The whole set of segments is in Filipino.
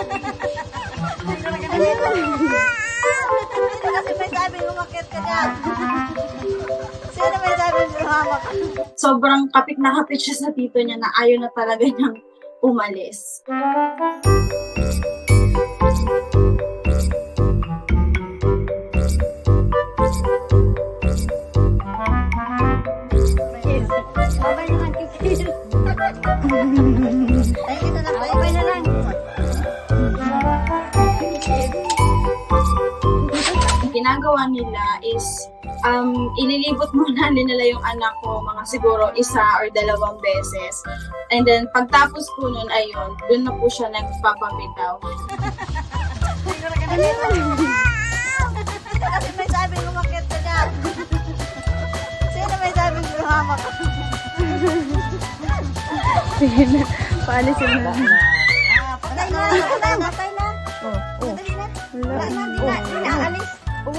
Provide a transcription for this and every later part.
Sino kasi may sabi umakit ka niya? Sino may sabi lumamak? Sobrang kapit na kapit siya sa tito niya na ayaw na talaga niyang umalis. Ay, ito na. Ay, na lang. Ginagawa nila is um, ililibot muna nila yung anak ko mga siguro isa or dalawang beses. And then pagtapos po nun, ayun, dun na po siya nagpapabitaw. Ano yun? Kasi may sabing umakit ka dyan. Sino may sabing lumama ka? Paalisin na. Ah, patay na, patay na, patay na. Oh, oh. Wala. Na, di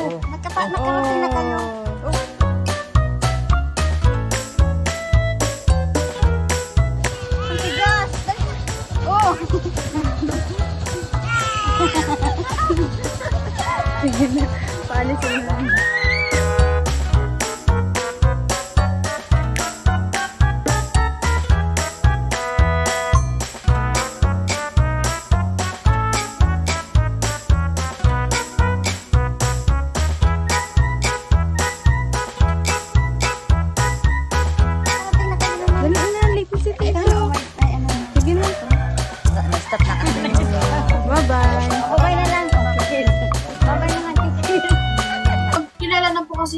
Oh. Magkapa, magkapatid na kayo. Oh. Ang tigas. Oh. Sige na. Paalisin na.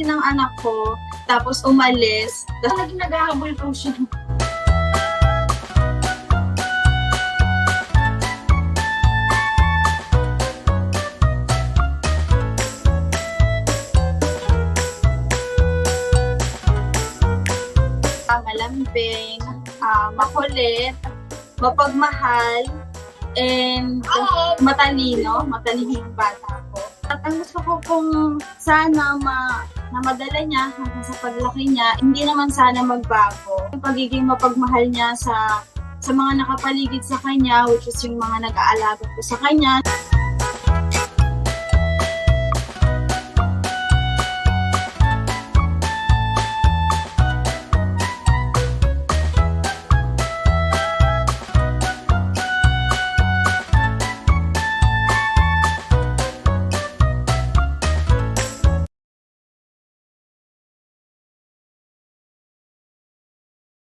Kasi ng anak ko, tapos umalis, tapos laging naghahabol po siya. Ah, malambing, ah, makulit, mapagmahal, and matalino, matalino yung bata ko. At ang gusto ko kung sana ma, na madala niya hanggang sa paglaki niya, hindi naman sana magbago. Yung pagiging mapagmahal niya sa sa mga nakapaligid sa kanya, which is yung mga nag-aalaga po sa kanya.